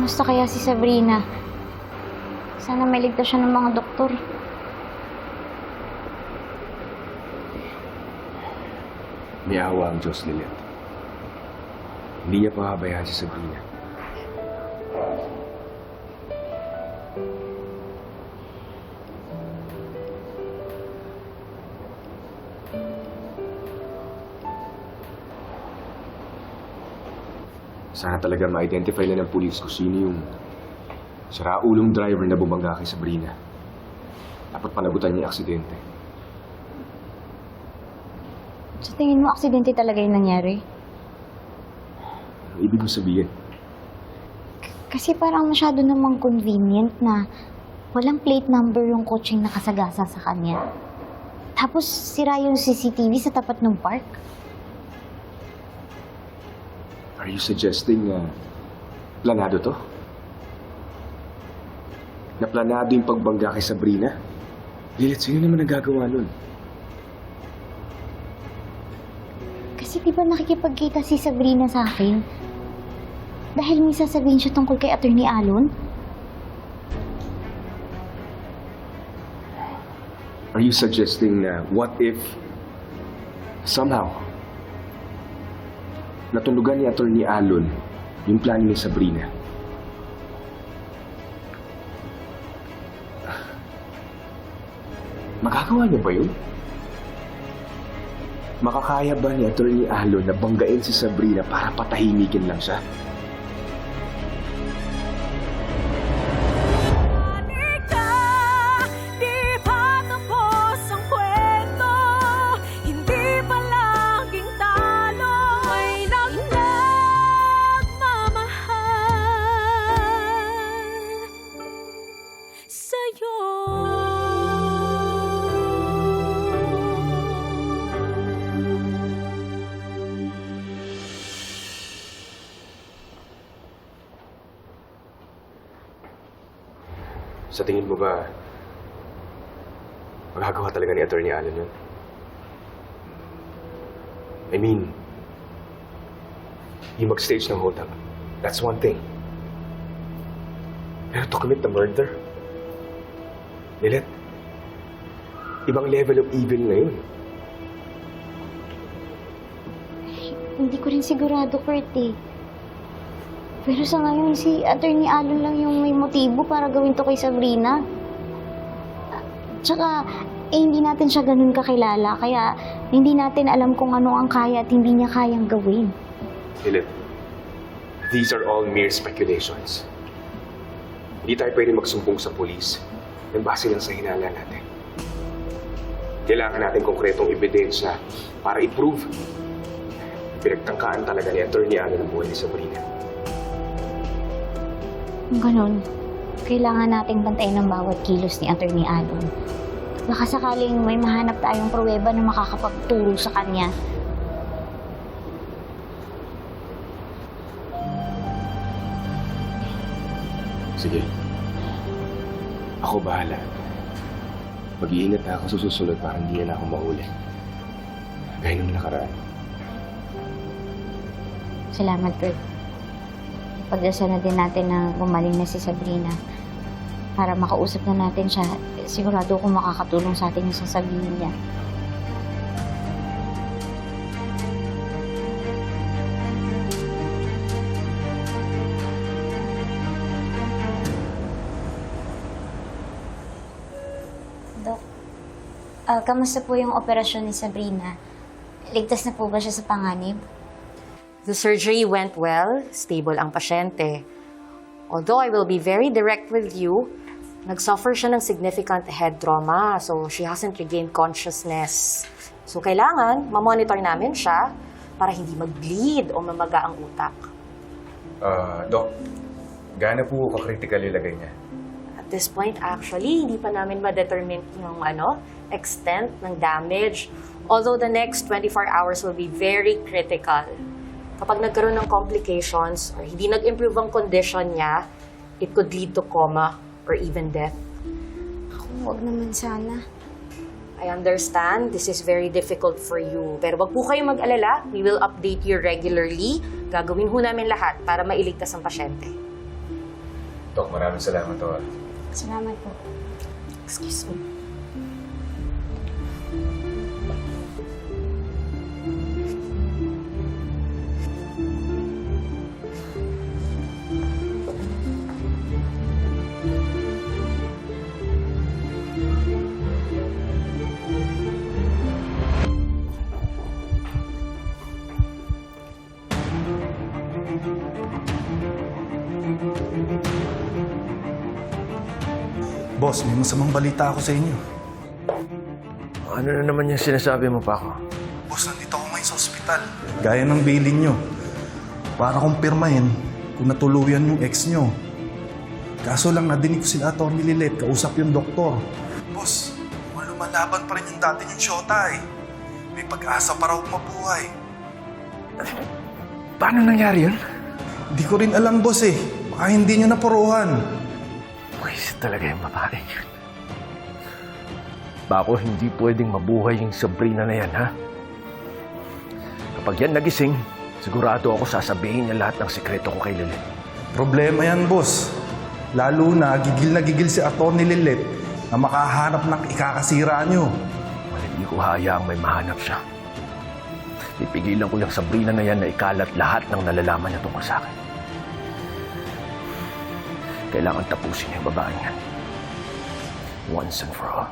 Kamusta kaya si Sabrina? Sana may ligtas siya ng mga doktor. May awa ang Diyos, Lilith. Hindi niya pahabayaan si Sabrina. Sana talaga ma-identify na ng pulis kung sino yung siraulong driver na bumangga kay Sabrina. Dapat panagutan niya yung aksidente. Sa tingin mo, aksidente talaga yung nangyari? Ang ibig mo sabihin? Kasi parang masyado namang convenient na walang plate number yung coaching nakasagasa sa kanya. Tapos sira yung CCTV sa tapat ng park. Are you suggesting na planado to? Na planado yung pagbangga kay Sabrina? Lilith, sino naman nagagawa nun? Kasi di ba nakikipagkita si Sabrina sa akin? Dahil may sasabihin siya tungkol kay Attorney Alon? Are you suggesting na what if somehow natunugan ni Attorney Alon yung plano ni Sabrina? Magagawa niya ba yun? Makakaya ba ni Attorney Alon na banggain si Sabrina para patahimikin lang siya? Sa tingin mo ba, magagawa talaga ni Attorney Allen yun? I mean, yung mag-stage ng hold up, that's one thing. Pero to commit the murder, Lilith, ibang level of evil na yun. Hindi ko rin sigurado, Kurt eh. Pero sa ngayon, si Attorney Alon lang yung may motibo para gawin to kay Sabrina. Tsaka, eh, hindi natin siya ganun kakilala, kaya hindi natin alam kung ano ang kaya at hindi niya kayang gawin. Lilith, these are all mere speculations. Hindi tayo pwede magsumbong sa polis ng base lang sa hinala natin. Kailangan natin konkretong ebidensya para i-prove pinagtangkaan talaga ni Attorney Allen ang buhay ni Sabrina. Ganun, kailangan nating bantayan ang bawat kilos ni Attorney Alon. Baka sakaling may mahanap tayong pruweba na makakapagturo sa kanya. Sige. Ako bahala. Mag-iingat na ako sa susunod para hindi na ako mahuli. Gaya nung nakaraan. Salamat, Kurt. Pagdasal na din natin na gumaling na si Sabrina para makausap na natin siya. Sigurado ko makakatulong sa atin yung sasabihin niya. Dok, ah, kamusta po yung operasyon ni Sabrina? Ligtas na po ba siya sa panganib? The surgery went well, stable ang pasyente. Although I will be very direct with you, nag-suffer siya ng significant head trauma, so she hasn't regained consciousness. So kailangan, mamonitor namin siya para hindi mag-bleed o mamaga ang utak. Ah, Doc, gaano po ka-critical ilagay niya? At this point, actually, hindi pa namin ma-determine yung ano, extent ng damage. Although the next 24 hours will be very critical. Kapag nagkaroon ng complications or hindi nag-improve ang condition niya, it could lead to coma or even death. Ako, wag naman sana. I understand this is very difficult for you. Pero wag po kayong mag-alala. We will update you regularly. Gagawin ho namin lahat para mailigtas ang pasyente. Dok, maraming salamat, Tor. Salamat po. Excuse me. Boss, may masamang balita ako sa inyo. Ano na naman yung sinasabi mo pa ako? Boss, nandito ako ngayon sa ospital. Gaya ng bilin nyo. Para kumpirmahin kung natuluyan yung ex nyo. Kaso lang nadinig ko sila Atty. Lilet, kausap yung doktor. Boss, lumalaban pa rin yung dati yung shota eh. May pag-asa pa raw mabuhay. Paano nangyari yun? Hindi ko rin alam, boss eh. Baka hindi nyo napuruhan. Pwes talaga yung babae yun. Bako hindi pwedeng mabuhay yung Sabrina na yan, ha? Kapag yan nagising, sigurado ako sasabihin niya lahat ng sekreto ko kay Lily. Problema yan, boss. Lalo na gigil na gigil si Atty. Lilet na makahanap ng ikakasira nyo. Well, hindi ko hayaang may mahanap siya. Pipigilan ko yung Sabrina na yan na ikalat lahat ng nalalaman niya tungkol sa akin. Kailangan tapusin yung babaeng yan. Once and for all.